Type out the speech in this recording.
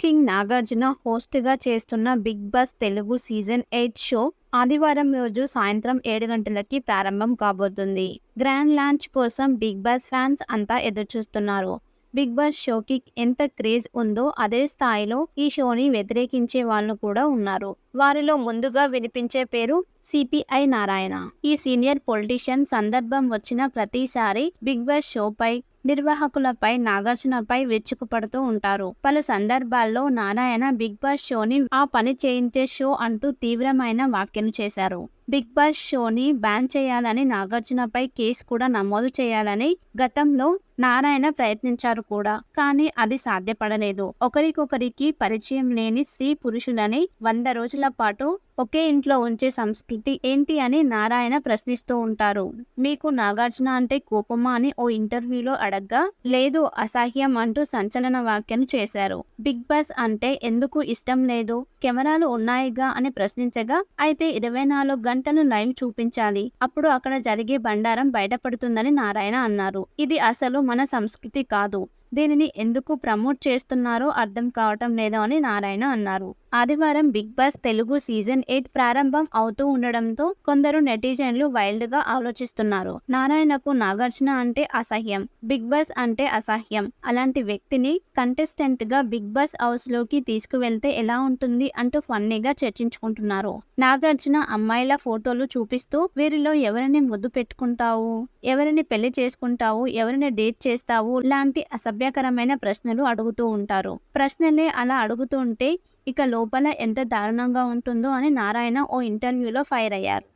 King Nagarjuna హోస్ట్గా చేస్తున్న Big Boss Telugu season eight show ఆదివారం రోజు సాయంత్రం ఏడు గంటలకి ప్రారంభం కాబోతుంది. గ్రాండ్ లాంచ్ కోసం బిగ్ బాస్ ఫ్యాన్స్ అంతా ఎదురుచూస్తున్నారు. బిగ్ బాస్ షోకి ఎంత క్రేజ్ ఉందో అదే స్థాయిలో ఈ షోని వ్యతిరేకించే వాళ్ళు కూడా ఉన్నారు. వారిలో ముందుగా వినిపించే పేరు సిపిఐ నారాయణ. ఈ సీనియర్ పొలిటీషియన్ సందర్భం వచ్చిన ప్రతిసారి బిగ్ బాస్ షోపై నిర్వాహకులపై నాగార్జునపై విరుచుకుపడుతూ ఉంటారు. పలు సందర్భాల్లో నారాయణ బిగ్ బాస్ షోని ఆ పని చేయించే షో అంటూ తీవ్రమైన వ్యాఖ్యలు చేశారు. బిగ్ బాస్ షోని బ్యాన్ చేయాలని నాగార్జునపై కేసు కూడా నమోదు చేయాలని గతంలో నారాయణ ప్రయత్నించారు కూడా. కానీ అది సాధ్యపడలేదు. ఒకరికొకరికి పరిచయం లేని స్త్రీ పురుషులని వంద రోజుల పాటు ఒకే ఇంట్లో ఉంచే సంస్కృతి ఏంటి అని నారాయణ ప్రశ్నిస్తూ ఉంటారు. మీకు నాగార్జున అంటే కోపమా? అని ఓ ఇంటర్వ్యూలో అడగ్గా లేదు అసహ్యం అంటూ సంచలన వ్యాఖ్యను చేశారు. బిగ్ బాస్ అంటే ఎందుకు ఇష్టం లేదు? కెమెరాలు ఉన్నాయిగా? అని ప్రశ్నించగా అయితే ఇరవై నాలుగు గంటలు లైవ్ చూపించాలి. అప్పుడు అక్కడ జరిగే బండారం బయటపడుతుందని నారాయణ అన్నారు. ఇది అసలు మన సంస్కృతి కాదు. దీనిని ఎందుకు ప్రమోట్ చేస్తున్నారో అర్థం కావటం లేదు అని నారాయణ అన్నారు. ఆదివారం Big Boss Telugu season eight ప్రారంభం అవుతూ ఉండడంతో కొందరు నెటిజన్లు వైల్డ్గా ఆలోచిస్తున్నారు. నారాయణకు నాగార్జున అంటే అసహ్యం బిగ్ బాస్ అంటే అసహ్యం. అలాంటి వ్యక్తిని కంటెస్టెంట్గా బిగ్ బాస్ హౌస్లోకి తీసుకువెళ్తే ఎలా ఉంటుంది అంటూ ఫన్నీగా చర్చించుకుంటున్నారు. నాగార్జున అమ్మాయిల ఫోటోలు చూపిస్తూ వీరిలో ఎవరిని ముద్దు పెట్టుకుంటావు? ఎవరిని పెళ్ళి చేసుకుంటావు? ఎవరిని డేట్ చేస్తావు? లాంటి అసభ్యకరమైన ప్రశ్నలు అడుగుతూ ఉంటారు. ప్రశ్నలే అలా అడుగుతుంటే ఇక లోపల ఎంత దారుణంగా ఉంటుందో అని నారాయణ ఓ ఇంటర్వ్యూలో ఫైర్ అయ్యారు.